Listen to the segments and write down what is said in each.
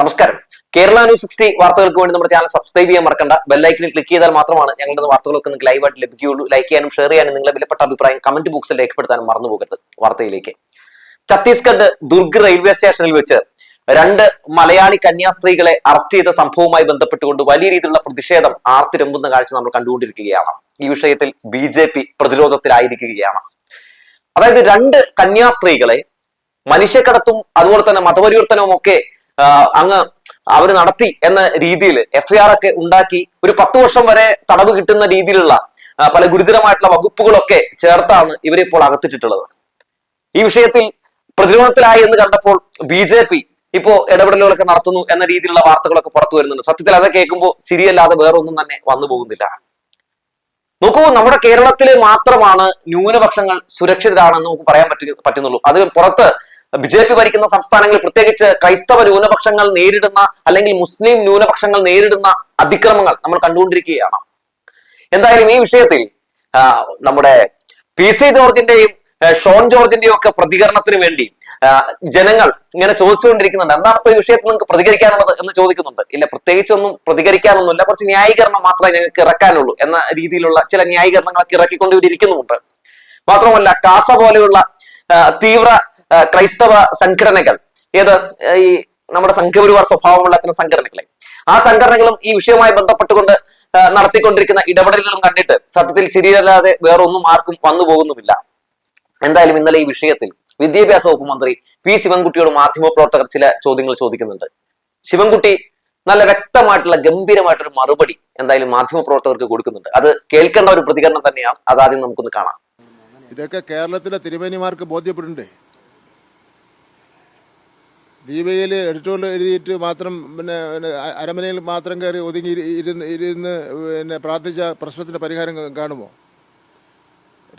നമസ്കാരം. Kerala news sixty വാർത്തകൾക്ക് വേണ്ടി നമ്മുടെ ചാനൽ സബ്സ്ക്രൈബ് ചെയ്യാൻ മറക്കണ്ട. ബെല്ലൈക്കനിൽ ക്ലിക്ക് ചെയ്താൽ മാത്രമാണ് ഞങ്ങളുടെ വാർത്തകളൊക്കെ നിങ്ങൾക്ക് ലൈവായിട്ട് ലഭിക്കുകയുള്ളൂ. ലൈക്ക് ചെയ്യാനും ഷെയർ ചെയ്യാനും നിങ്ങളുടെ വിലപ്പെട്ട അഭിപ്രായം കമന്റ് ബോക്സിൽ രേഖപ്പെടുത്താനും മറന്നു പോകരുത്. വാർത്തയിലേക്ക്. ഛത്തീസ്ഗഡ് ദുർഗ് റെയിൽവേ സ്റ്റേഷനിൽ വെച്ച് രണ്ട് മലയാളി കന്യാസ്ത്രീകളെ അറസ്റ്റ് ചെയ്ത സംഭവവുമായി ബന്ധപ്പെട്ടുകൊണ്ട് വലിയ രീതിയിലുള്ള പ്രതിഷേധം ആർത്തിരമ്പുന്ന കാഴ്ച നമ്മൾ കണ്ടുകൊണ്ടിരിക്കുകയാണ്. ഈ വിഷയത്തിൽ ബി ജെ പി പ്രതിരോധത്തിലായിരിക്കുകയാണ്. അതായത് രണ്ട് കന്യാസ്ത്രീകളെ മനുഷ്യക്കടത്തും അതുപോലെ തന്നെ മതപരിവർത്തനവും ഒക്കെ അങ്ങ് അവർ നടത്തി എന്ന രീതിയിൽ എഫ്ഐആർ ഒക്കെ ഉണ്ടാക്കി ഒരു പത്ത് വർഷം വരെ തടവ് കിട്ടുന്ന രീതിയിലുള്ള പല ഗുരുതരമായിട്ടുള്ള വകുപ്പുകളൊക്കെ ചേർത്താണ് ഇവരെ ഇപ്പോൾ അകത്തിട്ടിട്ടുള്ളത്. ഈ വിഷയത്തിൽ പ്രതിരോധത്തിലായി എന്ന് കണ്ടപ്പോൾ ബി ജെ പി ഇപ്പോ ഇടപെടലുകളൊക്കെ നടത്തുന്നു എന്ന രീതിയിലുള്ള വാർത്തകളൊക്കെ പുറത്തു വരുന്നുണ്ട്. സത്യത്തിൽ അത് കേൾക്കുമ്പോൾ ശരിയല്ലാതെ വേറൊന്നും തന്നെ വന്നു പോകുന്നില്ല. നോക്കൂ നമ്മുടെ കേരളത്തിൽ മാത്രമാണ് ന്യൂനപക്ഷങ്ങൾ സുരക്ഷിതരാണെന്ന് നമുക്ക് പറയാൻ പറ്റുന്നുള്ളൂ. അത് പുറത്ത് ബി ജെ പി ഭരിക്കുന്ന സംസ്ഥാനങ്ങളിൽ പ്രത്യേകിച്ച് ക്രൈസ്തവ ന്യൂനപക്ഷങ്ങൾ നേരിടുന്ന അല്ലെങ്കിൽ മുസ്ലിം ന്യൂനപക്ഷങ്ങൾ നേരിടുന്ന അതിക്രമങ്ങൾ നമ്മൾ കണ്ടുകൊണ്ടിരിക്കുകയാണ്. എന്തായാലും ഈ വിഷയത്തിൽ നമ്മുടെ പി സി ജോർജിന്റെയും ഷോൺ ജോർജിന്റെയും ഒക്കെ പ്രതികരണത്തിന് വേണ്ടി ജനങ്ങൾ ഇങ്ങനെ ചോദിച്ചുകൊണ്ടിരിക്കുന്നുണ്ട്. എന്താണ് ഇപ്പൊ ഈ വിഷയത്തിൽ നിങ്ങൾക്ക് പ്രതികരിക്കാനുള്ളത് എന്ന് ചോദിക്കുന്നുണ്ട്. ഇല്ല പ്രത്യേകിച്ചൊന്നും പ്രതികരിക്കാനൊന്നുമില്ല. കുറച്ച് ന്യായീകരണം മാത്രമേ ഞങ്ങൾക്ക് ഇറക്കാനുള്ളൂ എന്ന രീതിയിലുള്ള ചില ന്യായീകരണങ്ങളൊക്കെ ഇറക്കിക്കൊണ്ടിരിക്കുന്നുമുണ്ട്. മാത്രമല്ല കാസ പോലെയുള്ള തീവ്ര ക്രൈസ്തവ സംഘടനകൾ ഏത് ഈ നമ്മുടെ സംഘപരിവാർ സ്വഭാവമുള്ള അത്തരം സംഘടനകളെ. ആ സംഘടനകളും ഈ വിഷയവുമായി ബന്ധപ്പെട്ടുകൊണ്ട് നടത്തിക്കൊണ്ടിരിക്കുന്ന ഇടപെടലുകളും കണ്ടിട്ട് സത്യത്തിൽ ശരിയല്ലാതെ വേറൊന്നും ആർക്കും വന്നു പോകുന്നുമില്ല. എന്തായാലും ഇന്നലെ ഈ വിഷയത്തിൽ വിദ്യാഭ്യാസ വകുപ്പ് മന്ത്രി പി ശിവൻകുട്ടിയോട് മാധ്യമപ്രവർത്തകർ ചില ചോദ്യങ്ങൾ ചോദിക്കുന്നുണ്ട്. ശിവൻകുട്ടി നല്ല വ്യക്തമായിട്ടുള്ള ഗംഭീരമായിട്ടൊരു മറുപടി എന്തായാലും മാധ്യമപ്രവർത്തകർക്ക് കൊടുക്കുന്നുണ്ട്. അത് കേൾക്കേണ്ട ഒരു പ്രതികരണം തന്നെയാണ്. അതാദ്യം നമുക്കൊന്ന് കാണാം. ഇതൊക്കെ കേരളത്തിലെ തിരുമേനിമാർക്ക് ബോധ്യപ്പെടുന്നുണ്ടേ. ദീപികയിൽ എഡിറ്റോറിയൽ എഴുതിയിട്ട് മാത്രം പിന്നെ അരമനയിൽ മാത്രം കയറി ഒതുങ്ങി ഇരി- ഇരുന്ന് ഇരുന്ന് പിന്നെ പ്രാർത്ഥിച്ച പ്രശ്നത്തിന് പരിഹാരം കാണുമോ?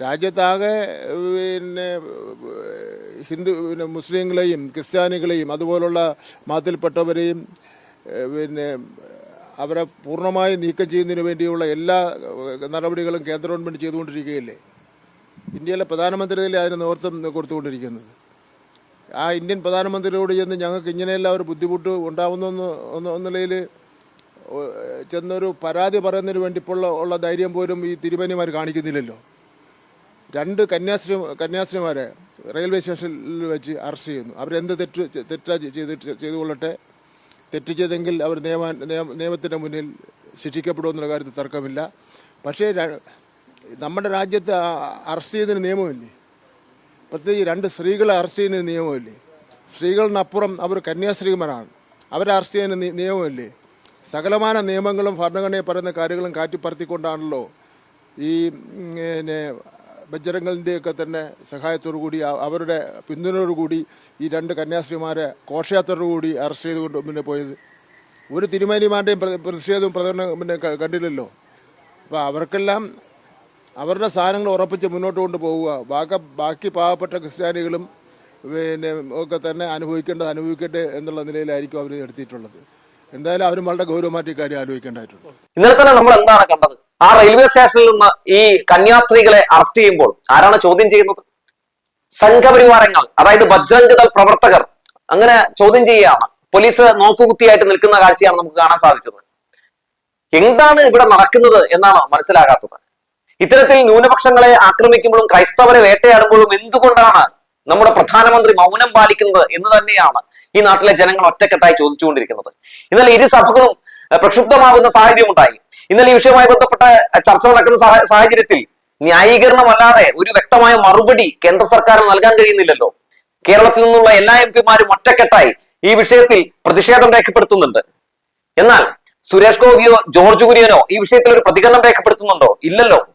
രാജ്യത്താകെ പിന്നെ ഹിന്ദു പിന്നെ മുസ്ലിങ്ങളെയും ക്രിസ്ത്യാനികളെയും അതുപോലുള്ള മതത്തിൽപ്പെട്ടവരെയും പിന്നെ അവരെ പൂർണമായി നീക്കം ചെയ്യുന്നതിന് വേണ്ടിയുള്ള എല്ലാ നടപടികളും കേന്ദ്ര ഗവൺമെന്റ് ചെയ്തുകൊണ്ടിരിക്കുകയല്ലേ? ഇന്ത്യയിലെ പ്രധാനമന്ത്രിയിലെ അതിന് നേതൃത്വം കൊടുത്തുകൊണ്ടിരിക്കുന്നത്. ആ ഇന്ത്യൻ പ്രധാനമന്ത്രിയോട് ചെന്ന് ഞങ്ങൾക്ക് ഇങ്ങനെയെല്ലാം ഒരു ബുദ്ധിമുട്ട് ഉണ്ടാവുന്നെന്ന് നിലയിൽ ചെന്നൊരു പരാതി പറയുന്നതിന് വേണ്ടി ഇപ്പോൾ ഉള്ള- ധൈര്യം പോലും ഈ തിരുമേനിമാർ കാണിക്കുന്നില്ലല്ലോ. രണ്ട് കന്യാസ്ത്രീ കന്യാസ്ത്രീമാരെ റെയിൽവേ സ്റ്റേഷനിൽ വെച്ച് അറസ്റ്റ് ചെയ്യുന്നു. അവരെന്ത് തെറ്റ് തെറ്റാ ചെയ്തിട്ട് ചെയ്തുകൊള്ളട്ടെ തെറ്റ് ചെയ്തെങ്കിൽ അവർ നിയമ നിയമ- നിയമത്തിന്റെ മുന്നിൽ ശിക്ഷിക്കപ്പെടുമെന്നുള്ള കാര്യത്തിൽ തർക്കമില്ല. പക്ഷേ നമ്മുടെ രാജ്യത്ത് അറസ്റ്റ് ചെയ്യുന്നതിന് നിയമമില്ലേ? പ്രത്യേകിച്ച് രണ്ട് സ്ത്രീകളെ അറസ്റ്റ് ചെയ്യുന്ന നിയമമില്ലേ? സ്ത്രീകളിനപ്പുറം അവർ കന്യാസ്ത്രീമാരാണ് അവരെ അറസ്റ്റ് ചെയ്യുന്ന നിയമമില്ലേ? സകലമാന നിയമങ്ങളും ഭരണഘടനയെ പറയുന്ന കാര്യങ്ങളും കാറ്റിപ്പറത്തിക്കൊണ്ടാണല്ലോ ഈ പിന്നെ ബജ്രംഗലിന്റെയൊക്കെ തന്നെ സഹായത്തോടു കൂടി അവരുടെ പിന്തുണയോടുകൂടി ഈ രണ്ട് കന്യാസ്ത്രീമാരെ കൂടി അറസ്റ്റ് ചെയ്തുകൊണ്ട് പിന്നെ പോയത്. ഒരു തിരുമേനിമാരുടെയും പ്ര- പ്രതിഷേധവും പ്രകടനം പിന്നെ കണ്ടില്ലല്ലോ. അപ്പോൾ അവർക്കെല്ലാം അവരുടെ സാധനങ്ങൾ ഉറപ്പിച്ച് മുന്നോട്ട് കൊണ്ടുപോവുക. ബാക്കി ബാക്കി പാവപ്പെട്ട ക്രിസ്ത്യാനികളും പിന്നെ ഒക്കെ തന്നെ അനുഭവിക്കേണ്ടത് അനുഭവിക്കട്ടെ എന്നുള്ള നിലയിലായിരിക്കും അവർ എടുത്തിട്ടുള്ളത്. എന്തായാലും അവരും വളരെ ഗൗരവമായിട്ട് കാര്യം ആലോചിക്കേണ്ടതായിട്ടുണ്ട്. ഇന്നലെ തന്നെ നമ്മൾ എന്താണ് കണ്ടത്? ആ റെയിൽവേ സ്റ്റേഷനിൽ നിന്ന് ഈ കന്യാസ്ത്രീകളെ അറസ്റ്റ് ചെയ്യുമ്പോൾ ആരാണ് ചോദ്യം ചെയ്യുന്നത്? സംഘപരിവാരങ്ങൾ അതായത് ബജ്രംഗ് ദൾ പ്രവർത്തകർ അങ്ങനെ ചോദ്യം ചെയ്യുകയാണ്. പോലീസ് നോക്കുകുത്തിയായിട്ട് നിൽക്കുന്ന കാഴ്ചയാണ് നമുക്ക് കാണാൻ സാധിച്ചത്. എന്താണ് ഇവിടെ നടക്കുന്നത് എന്നാണ് മനസ്സിലാകാത്തത്. ഇത്തരത്തിൽ ന്യൂനപക്ഷങ്ങളെ ആക്രമിക്കുമ്പോഴും ക്രൈസ്തവരെ വേട്ടയാടുമ്പോഴും എന്തുകൊണ്ടാണ് നമ്മുടെ പ്രധാനമന്ത്രി മൗനം പാലിക്കുന്നത് എന്ന് തന്നെയാണ് ഈ നാട്ടിലെ ജനങ്ങൾ ഒറ്റക്കെട്ടായി ചോദിച്ചുകൊണ്ടിരിക്കുന്നത്. ഇന്നലെ ഇരു സഭകളും പ്രക്ഷുബ്ധമാകുന്ന സാഹചര്യം ഉണ്ടായി ഇന്നലെ ഈ വിഷയവുമായി ബന്ധപ്പെട്ട ചർച്ച നടക്കുന്ന സാഹ- സാഹചര്യത്തിൽ ന്യായീകരണമല്ലാതെ ഒരു വ്യക്തമായ മറുപടി കേന്ദ്ര സർക്കാരിന് നൽകാൻ കഴിയുന്നില്ലല്ലോ. കേരളത്തിൽ നിന്നുള്ള എല്ലാ എം പിമാരും ഒറ്റക്കെട്ടായി ഈ വിഷയത്തിൽ പ്രതിഷേധം രേഖപ്പെടുത്തുന്നുണ്ട്. എന്നാൽ സുരേഷ് ഗോപിയോ ജോർജ് കുര്യനോ ഈ വിഷയത്തിൽ ഒരു പ്രതികരണം രേഖപ്പെടുത്തുന്നുണ്ടോ? ഇല്ലല്ലോ.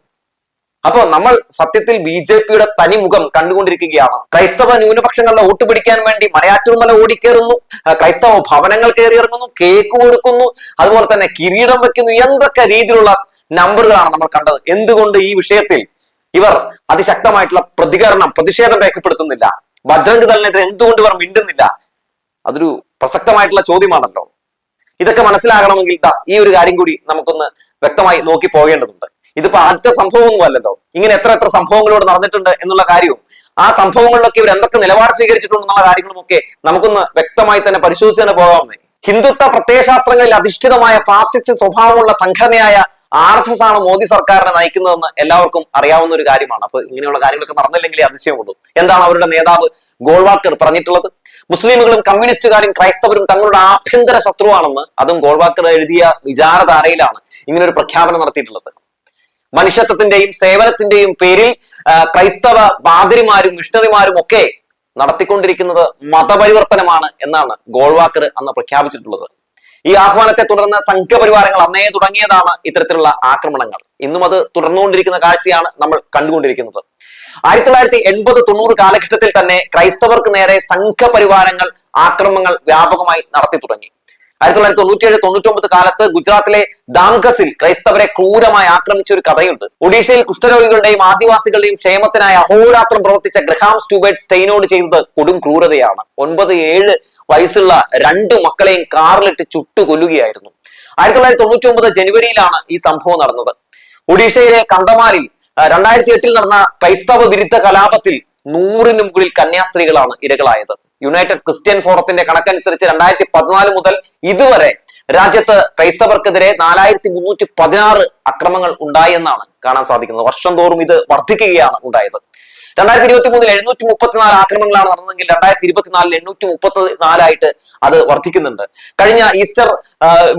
അപ്പോ നമ്മൾ സത്യത്തിൽ ബി ജെ പിയുടെ തനിമുഖം കണ്ടുകൊണ്ടിരിക്കുകയാണ്. ക്രൈസ്തവ ന്യൂനപക്ഷങ്ങളുടെ വോട്ട് പിടിക്കാൻ വേണ്ടി മലയാറ്റൂർമല ഓടിക്കേറുന്നു. ക്രൈസ്തവ ഭവനങ്ങൾ കയറി ഇറങ്ങുന്നു കേക്ക് കൊടുക്കുന്നു. അതുപോലെ തന്നെ കിരീടം വെക്കുന്നു. എന്തൊക്കെ രീതിയിലുള്ള നമ്പറുകളാണ് നമ്മൾ കണ്ടത്? എന്തുകൊണ്ട് ഈ വിഷയത്തിൽ ഇവർ അതിശക്തമായിട്ടുള്ള പ്രതികരണം പ്രതിഷേധം രേഖപ്പെടുത്തുന്നില്ല? ബജ്രംഗ് ദളിനെതിരെ എന്തുകൊണ്ട് ഇവർ മിണ്ടുന്നില്ല? അതൊരു പ്രസക്തമായിട്ടുള്ള ചോദ്യമാണല്ലോ. ഇതൊക്കെ മനസ്സിലാകണമെങ്കിൽ ഈ ഒരു കാര്യം കൂടി നമുക്കൊന്ന് വ്യക്തമായി നോക്കി പോകേണ്ടതുണ്ട്. ഇതിപ്പോ ആദ്യത്തെ സംഭവമൊന്നും അല്ലല്ലോ. ഇങ്ങനെ എത്ര എത്ര സംഭവങ്ങളോട് നടന്നിട്ടുണ്ട് എന്നുള്ള കാര്യവും ആ സംഭവങ്ങളിലൊക്കെ ഇവർ എന്തൊക്കെ നിലപാട് സ്വീകരിച്ചിട്ടുണ്ടെന്നുള്ള കാര്യങ്ങളും ഒക്കെ നമുക്കൊന്ന് വ്യക്തമായി തന്നെ പരിശോധിച്ച് തന്നെ പോകാവുന്നേ. ഹിന്ദുത്വ പ്രത്യയശാസ്ത്രങ്ങളിൽ അധിഷ്ഠിതമായ ഫാസിസ്റ്റ് സ്വഭാവമുള്ള സംഘടനയായ ആർ എസ് എസ് ആണ് മോദി സർക്കാരിനെ നയിക്കുന്നതെന്ന് എല്ലാവർക്കും അറിയാവുന്ന ഒരു കാര്യമാണ്. അപ്പൊ ഇങ്ങനെയുള്ള കാര്യങ്ങളൊക്കെ നടന്നില്ലെങ്കിലേ അതിശയമുള്ളൂ. എന്താണ് അവരുടെ നേതാവ് ഗോൾവാക്കർ പറഞ്ഞിട്ടുള്ളത്? മുസ്ലിമുകളും കമ്മ്യൂണിസ്റ്റുകാരും ക്രൈസ്തവരും തങ്ങളുടെ ആഭ്യന്തര ശത്രുവാണെന്ന് അതും ഗോൾവാക്കർ എഴുതിയ വിചാരധാരയിലാണ് ഇങ്ങനെ ഒരു പ്രഖ്യാപനം നടത്തിയിട്ടുള്ളത്. മനുഷ്യത്വത്തിന്റെയും സേവനത്തിന്റെയും പേരിൽ ക്രൈസ്തവ പാതിരിമാരും മിഷണറിമാരും ഒക്കെ നടത്തിക്കൊണ്ടിരിക്കുന്നത് മതപരിവർത്തനമാണ് എന്നാണ് ഗോൾവാക്കർ അന്ന് പ്രഖ്യാപിച്ചിട്ടുള്ളത്. ഈ ആഹ്വാനത്തെ തുടർന്ന് സംഘപരിവാരങ്ങൾ അന്നേ തുടങ്ങിയതാണ് ഇത്തരത്തിലുള്ള ആക്രമണങ്ങൾ. ഇന്നും അത് തുടർന്നുകൊണ്ടിരിക്കുന്ന കാഴ്ചയാണ് നമ്മൾ കണ്ടുകൊണ്ടിരിക്കുന്നത്. ആയിരത്തി തൊള്ളായിരത്തി എൺപത് തൊണ്ണൂറ് കാലഘട്ടത്തിൽ തന്നെ ക്രൈസ്തവർക്ക് നേരെ സംഘപരിവാരങ്ങൾ ആക്രമണങ്ങൾ വ്യാപകമായി നടത്തി തുടങ്ങി. ആയിരത്തി തൊള്ളായിരത്തി തൊണ്ണൂറ്റിയേഴ് തൊണ്ണൂറ്റൊമ്പത് കാലത്ത് ഗുജറാത്തിലെ ദാംഗസിൽ ക്രൈസ്തവരെ ക്രൂരമായി ആക്രമിച്ച ഒരു കഥയുണ്ട്. ഒഡീഷയിൽ കുഷ്ഠരോഗികളുടെയും ആദിവാസികളുടെയും ക്ഷേമത്തിനായി അഹോരാത്രം പ്രവർത്തിച്ച ഗ്രഹാം സ്റ്റൂബേർട്ട് സ്റ്റെയിനോട് ചെയ്തത് കൊടും ക്രൂരതയാണ്. ഒൻപത് ഏഴ് വയസ്സുള്ള രണ്ട് മക്കളെയും കാറിലിട്ട് ചുട്ടു കൊല്ലുകയായിരുന്നു ആയിരത്തി തൊള്ളായിരത്തി തൊണ്ണൂറ്റി ഒമ്പത് ജനുവരിയിലാണ് ഈ സംഭവം നടന്നത്. ഒഡീഷയിലെ കണ്ടമാലിൽ രണ്ടായിരത്തി എട്ടിൽ നടന്ന ക്രൈസ്തവ വിരുദ്ധ കലാപത്തിൽ നൂറിന് മുകളിൽ കന്യാസ്ത്രീകളാണ് ഇരകളായത്. യുണൈറ്റഡ് ക്രിസ്ത്യൻ ഫോറത്തിന്റെ കണക്കനുസരിച്ച് രണ്ടായിരത്തി പതിനാല് മുതൽ ഇതുവരെ രാജ്യത്ത് ക്രൈസ്തവർക്കെതിരെ നാലായിരത്തി മുന്നൂറ്റി പതിനാറ് അക്രമങ്ങൾ ഉണ്ടായി എന്നാണ് കാണാൻ സാധിക്കുന്നത്. വർഷം തോറും ഇത് വർദ്ധിക്കുകയാണ് ഉണ്ടായത്. രണ്ടായിരത്തി ഇരുപത്തി മൂന്നിൽ എഴുന്നൂറ്റി മുപ്പത്തിനാല് ആക്രമണങ്ങളാണ് നടന്നതെങ്കിൽ രണ്ടായിരത്തി ഇരുപത്തിനാലിൽ എണ്ണൂറ്റി മുപ്പത്തി നാലായിട്ട് അത് വർദ്ധിക്കുന്നുണ്ട്. കഴിഞ്ഞ ഈസ്റ്റർ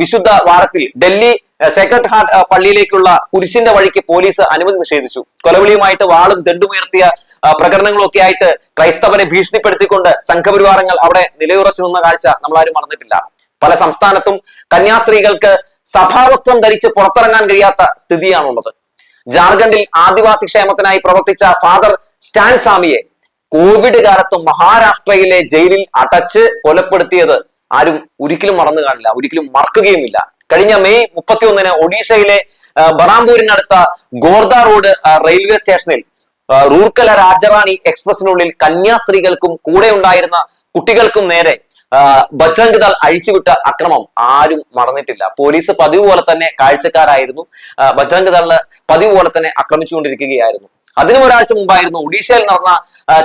വിശുദ്ധ വാരത്തിൽ ഡൽഹി സെക്രട്ട് ഹാർട്ട് പള്ളിയിലേക്കുള്ള കുരിശിന്റെ വഴിക്ക് പോലീസ് അനുമതി നിഷേധിച്ചു. കൊലവിളിയുമായിട്ട് വാളും ദണ്ടുമുയർത്തിയ ആ, പ്രകടനങ്ങളൊക്കെ ആയിട്ട് ക്രൈസ്തവനെ ഭീഷണിപ്പെടുത്തിക്കൊണ്ട് സംഘപരിവാരങ്ങൾ അവിടെ നിലയുറച്ചു നിന്ന കാഴ്ച നമ്മൾ ആരും മറന്നിട്ടില്ല. പല സംസ്ഥാനത്തും കന്യാസ്ത്രീകൾക്ക് സഭാവസ്ത്രം ധരിച്ച് പുറത്തിറങ്ങാൻ കഴിയാത്ത സ്ഥിതിയാണുള്ളത്. ജാർഖണ്ഡിൽ ആദിവാസി ക്ഷേമത്തിനായി പ്രവർത്തിച്ച ഫാദർ സ്റ്റാൻ സ്വാമിയെ കോവിഡ് കാലത്ത് മഹാരാഷ്ട്രയിലെ ജയിലിൽ അടച്ച് കൊലപ്പെടുത്തിയത് ആരും ഒരിക്കലും മറന്നു കാണില്ല ഒരിക്കലും മറക്കുകയുമില്ല. കഴിഞ്ഞ മെയ് മുപ്പത്തിയൊന്നിന് ഒഡീഷയിലെ ബറാംപൂരിനടുത്ത ഗോർദ റോഡ് റെയിൽവേ സ്റ്റേഷനിൽ റൂർക്കല രാജറാണി എക്സ്പ്രസിനുള്ളിൽ കന്യാസ്ത്രീകൾക്കും കൂടെ ഉണ്ടായിരുന്ന കുട്ടികൾക്കും നേരെ ബജ്രംഗ് ദൾ അഴിച്ചുവിട്ട അക്രമം ആരും മറന്നിട്ടില്ല. പോലീസ് പതിവ് പോലെ തന്നെ കാഴ്ചക്കാരായിരുന്നു. ബജ്രംഗ് ദൾ പതിവ് പോലെ തന്നെ ആക്രമിച്ചുകൊണ്ടിരിക്കുകയായിരുന്നു. അതിനും ഒരാഴ്ച മുമ്പായിരുന്നു ഒഡീഷയിൽ നടന്ന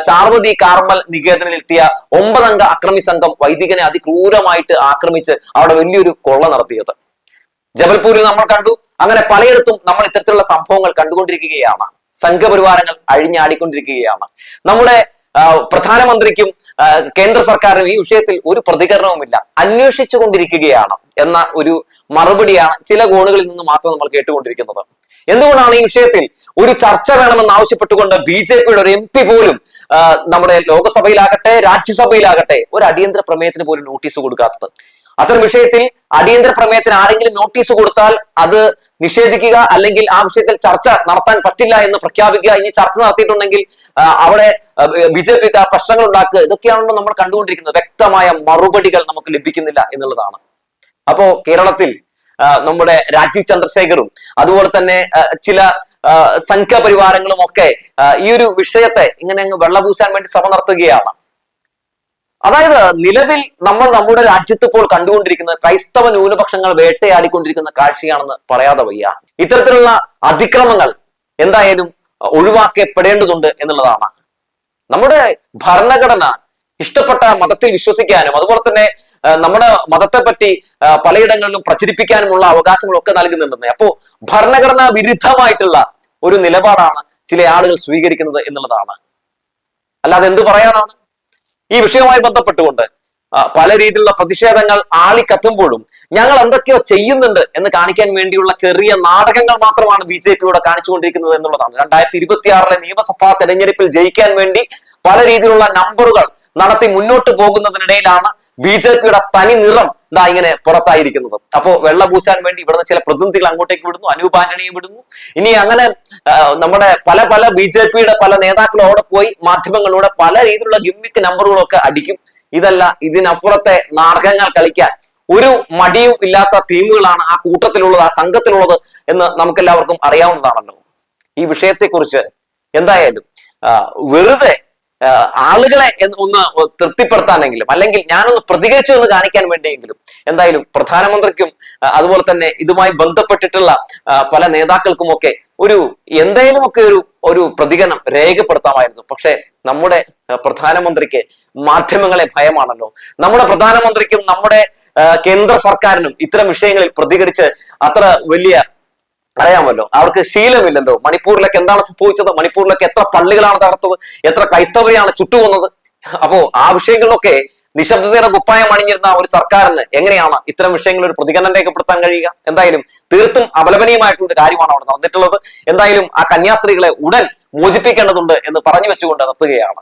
ചാർവതി കാർമൽ നികേതനിലെത്തിയ ഒമ്പതംഗ അക്രമി സംഘം വൈദികനെ അതിക്രൂരമായിട്ട് ആക്രമിച്ച് അവിടെ വലിയൊരു കൊള്ള നടത്തിയത്. ജബൽപൂരിൽ നമ്മൾ കണ്ടു. അങ്ങനെ പലയിടത്തും നമ്മൾ ഇത്തരത്തിലുള്ള സംഭവങ്ങൾ കണ്ടുകൊണ്ടിരിക്കുകയാണ്. സംഘപരിവാരങ്ങൾ അഴിഞ്ഞാടിക്കൊണ്ടിരിക്കുകയാണ്. നമ്മുടെ പ്രധാനമന്ത്രിക്കും കേന്ദ്ര സർക്കാരിനും ഈ വിഷയത്തിൽ ഒരു പ്രതികരണവുമില്ല. അന്വേഷിച്ചു കൊണ്ടിരിക്കുകയാണ് എന്ന ഒരു മറുപടിയാണ് ചില കോണുകളിൽ നിന്ന് മാത്രം നമ്മൾ കേട്ടുകൊണ്ടിരിക്കുന്നത്. എന്തുകൊണ്ടാണ് ഈ വിഷയത്തിൽ ഒരു ചർച്ച വേണമെന്ന് ആവശ്യപ്പെട്ടുകൊണ്ട് ബി ജെ പിയുടെ ഒരു എം പി പോലും നമ്മുടെ ലോകസഭയിലാകട്ടെ രാജ്യസഭയിലാകട്ടെ ഒരു അടിയന്തര പ്രമേയത്തിന് പോലും നോട്ടീസ് കൊടുക്കാത്തത്? അത്തരം വിഷയത്തിൽ അടിയന്തര പ്രമേയത്തിന് ആരെങ്കിലും നോട്ടീസ് കൊടുത്താൽ അത് നിഷേധിക്കുക അല്ലെങ്കിൽ ആ വിഷയത്തിൽ ചർച്ച നടത്താൻ പറ്റില്ല എന്ന് പ്രഖ്യാപിക്കുക. ഇനി ചർച്ച നടത്തിയിട്ടുണ്ടെങ്കിൽ അവിടെ ബി ജെ പിക്ക് പ്രശ്നങ്ങൾ ഉണ്ടാക്കുക. ഇതൊക്കെയാണല്ലോ നമ്മൾ കണ്ടുകൊണ്ടിരിക്കുന്നത്. വ്യക്തമായ മറുപടികൾ നമുക്ക് ലഭിക്കുന്നില്ല എന്നുള്ളതാണ്. അപ്പോ കേരളത്തിൽ നമ്മുടെ രാജീവ് ചന്ദ്രശേഖറും അതുപോലെ തന്നെ ചില സംഘപരിവാരങ്ങളും ഒക്കെ ഈ ഒരു വിഷയത്തെ ഇങ്ങനെ അങ്ങ് വെള്ളപൂശാൻ വേണ്ടി ശ്രമം നടത്തുകയാണ്. അതായത് നിലവിൽ നമ്മൾ നമ്മുടെ രാജ്യത്ത് ഇപ്പോൾ കണ്ടുകൊണ്ടിരിക്കുന്ന ക്രൈസ്തവ ന്യൂനപക്ഷങ്ങൾ വേട്ടയാടിക്കൊണ്ടിരിക്കുന്ന കാഴ്ചയാണെന്ന് പറയാതെ വയ്യ. ഇത്തരത്തിലുള്ള അതിക്രമങ്ങൾ എന്തായാലും ഒഴിവാക്കപ്പെടേണ്ടതുണ്ട് എന്നുള്ളതാണ്. നമ്മുടെ ഭരണഘടന ഇഷ്ടപ്പെട്ട മതത്തിൽ വിശ്വസിക്കാനും അതുപോലെ തന്നെ നമ്മുടെ മതത്തെ പറ്റി പലയിടങ്ങളിലും പ്രചരിപ്പിക്കാനുമുള്ള അവകാശങ്ങളൊക്കെ നൽകുന്നുണ്ടെന്ന്. അപ്പോ ഭരണഘടനാ വിരുദ്ധമായിട്ടുള്ള ഒരു നിലപാടാണ് ചില ആളുകൾ സ്വീകരിക്കുന്നത് എന്നുള്ളതാണ്. അല്ലാതെ എന്ത് പറയാനാണ്? ഈ വിഷയവുമായി ബന്ധപ്പെട്ടുകൊണ്ട് പല രീതിയിലുള്ള പ്രതിഷേധങ്ങൾ ആളിക്കത്തുമ്പോഴും ഞങ്ങൾ എന്തൊക്കെയോ ചെയ്യുന്നുണ്ട് എന്ന് കാണിക്കാൻ വേണ്ടിയുള്ള ചെറിയ നാടകങ്ങൾ മാത്രമാണ് ബി ജെ കാണിച്ചു കാണിച്ചുകൊണ്ടിരിക്കുന്നത് എന്നുള്ളതാണ്. രണ്ടായിരത്തി ഇരുപത്തിയാറിലെ നിയമസഭാ തെരഞ്ഞെടുപ്പിൽ ജയിക്കാൻ വേണ്ടി പല രീതിയിലുള്ള നമ്പറുകൾ നടത്തി മുന്നോട്ട് പോകുന്നതിനിടയിലാണ് ബി ജെ പിയുടെ തനി നിറം ഇതാ ഇങ്ങനെ പുറത്തായിരിക്കുന്നത്. അപ്പോ വെള്ള പൂശാൻ വേണ്ടി ഇവിടുന്ന് ചില പ്രതിനിധികൾ അങ്ങോട്ടേക്ക് വിടുന്നു അനൂപ് ആന്റണിയെ വിടുന്നു. ഇനി അങ്ങനെ നമ്മുടെ പല പല ബി ജെ പിയുടെ പല നേതാക്കളും അവിടെ പോയി മാധ്യമങ്ങളിലൂടെ പല രീതിയിലുള്ള ഗിമ്മിക്ക് നമ്പറുകളൊക്കെ അടിക്കും. ഇതല്ല ഇതിനപ്പുറത്തെ നാടകങ്ങൾ കളിക്കാൻ ഒരു മടിയും ഇല്ലാത്ത ടീമുകളാണ് ആ കൂട്ടത്തിലുള്ളത് ആ സംഘത്തിലുള്ളത് എന്ന് നമുക്കെല്ലാവർക്കും അറിയാവുന്നതാണല്ലോ. ഈ വിഷയത്തെക്കുറിച്ച് എന്തായാലും വെറുതെ ആളുകളെ ഒന്ന് തൃപ്തിപ്പെടുത്താനെങ്കിലും അല്ലെങ്കിൽ ഞാനൊന്ന് പ്രതികരിച്ചു എന്ന് കാണിക്കാൻ വേണ്ടിയെങ്കിലും എന്തായാലും പ്രധാനമന്ത്രിക്കും അതുപോലെ തന്നെ ഇതുമായി ബന്ധപ്പെട്ടിട്ടുള്ള പല നേതാക്കൾക്കുമൊക്കെ ഒരു എന്തെങ്കിലുമൊക്കെ ഒരു ഒരു പ്രതികരണം രേഖപ്പെടുത്താമായിരുന്നു. പക്ഷെ നമ്മുടെ പ്രധാനമന്ത്രിക്ക് മാധ്യമങ്ങളെ ഭയമാണല്ലോ. നമ്മുടെ പ്രധാനമന്ത്രിക്കും നമ്മുടെ കേന്ദ്ര സർക്കാരിനും ഇത്തരം വിഷയങ്ങളിൽ പ്രതികരിച്ച് അത്ര വലിയ അറിയാമല്ലോ അവർക്ക് ശീലമില്ലല്ലോ. മണിപ്പൂരിലൊക്കെ എന്താണ് സംഭവിച്ചത്? മണിപ്പൂരിലൊക്കെ എത്ര പള്ളികളാണ് തകർത്തത്? എത്ര ക്രൈസ്തവരെയാണ് ചുട്ടുകൊന്നത്? അപ്പോ ആ വിഷയങ്ങളിലൊക്കെ നിശബ്ദതയുടെ കുപ്പായം അണിഞ്ഞിരുന്ന ഒരു സർക്കാരിന് എങ്ങനെയാണ് ഇത്തരം വിഷയങ്ങളിൽ ഒരു പ്രതികരണം രേഖപ്പെടുത്താൻ കഴിയുക? എന്തായാലും തീർത്തും അപലപനീയമായിട്ടുള്ള ഒരു കാര്യമാണ് അവിടെ നടന്നിട്ടുള്ളത്. എന്തായാലും ആ കന്യാസ്ത്രീകളെ ഉടൻ മോചിപ്പിക്കേണ്ടതുണ്ട് എന്ന് പറഞ്ഞു വെച്ചുകൊണ്ട് നിർത്തുകയാണ്